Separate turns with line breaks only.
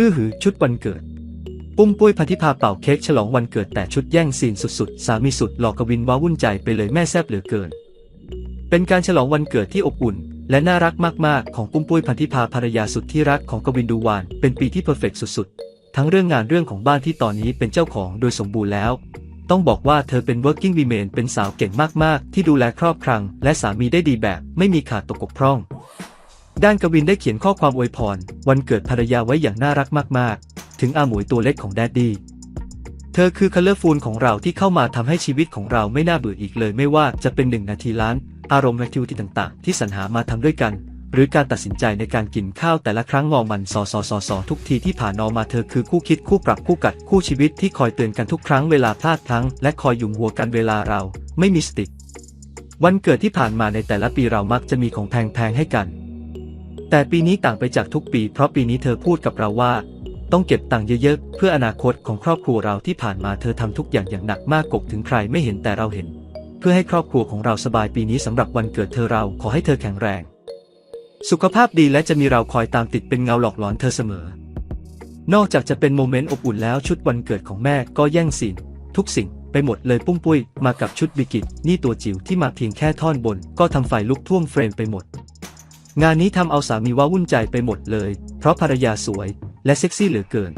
อื้อหือชุดวันเกิด ปุ้มปุ้ยพันธิพาเป่าเค้กฉลองวันเกิดแต่ชุดแย่งซีนสุดๆ สามีสุดหลอกกวินว้าวุ่นใจไปเลยแม่แซบเหลือเกิน เป็นการฉลองวันเกิดที่อบอุ่น และน่ารักมากๆ ของปุ้มปุ้ยพันธิพาภรรยาสุดที่รักของกวินดูวานเป็นปีที่เพอร์เฟกสุดๆ ทั้งเรื่องงานเรื่องของบ้านที่ตอนนี้เป็นเจ้าของโดยสมบูรณ์แล้ว ต้องบอกว่าเธอเป็น working woman เป็นสาวเก่งมากๆ ที่ดูแลครอบครัง และสามีได้ดีแบบ ไม่มีขาดตกบกพร่อง ด้านกวินได้เขียนข้อความอวยพร วันเกิดภรรยาไว้อย่างน่ารักมากๆ ถึงอาหมวยตัวเล็กของแดดดี้ เธอคือคัลเลอร์ฟูลของเราที่เข้ามาทำให้ชีวิตของเราไม่น่าเบื่ออีกเลย ไม่ว่าจะเป็นหนึ่งนาทีล้าน อารมณ์แอคทิวิตี้ต่างๆ ที่สรรหามาทำด้วยกัน หรือการตัดสินใจในการกินข้าวแต่ละครั้งงอมันสอสอสอสอทุกทีที่ผ่านนอมาเธอคือคู่คิดคู่ปรับคู่กัดคู่ชีวิตที่คอยเตือนกันทุกครั้งเวลาพลาดพลั้ง และคอยยุมหัวกันเวลาเราไม่มีสติ วันเกิดที่ผ่านมาในแต่ละปีเรามักจะมีของแพงๆให้กัน แต่ปีนี้ต่างไปจากทุกปี เพราะปีนี้เธอพูดกับเราว่า ต้องเก็บตังค์เยอะๆ เพื่ออนาคตของครอบครัวเราที่ผ่านมาเธอทำทุกอย่างอย่างหนักมากกบถึงใครไม่เห็นแต่เราเห็น เพื่อให้ครอบครัวของเราสบายปีนี้สำหรับวันเกิดเธอเราขอให้เธอแข็งแรง สุขภาพดีและจะมีเราคอยตามติดเป็นเงาหลอกหลอนเธอเสมอ นอกจากจะเป็นโมเมนต์อบอุ่นแล้วชุดวันเกิดของแม่ก็แย่งซีนทุกสิ่งไปหมดเลยปุ้มปุ้ยมากับชุดบิกินี่ตัวจิ๋วที่มาเพียงแค่ท่อนบน ก็ทำไฟลุกท่วมเฟรมไปหมด งานนี้ทำเอาสามีว่าวุ่นใจไปหมดเลย เพราะภรรยาสวย และเซ็กซี่เหลือเกิน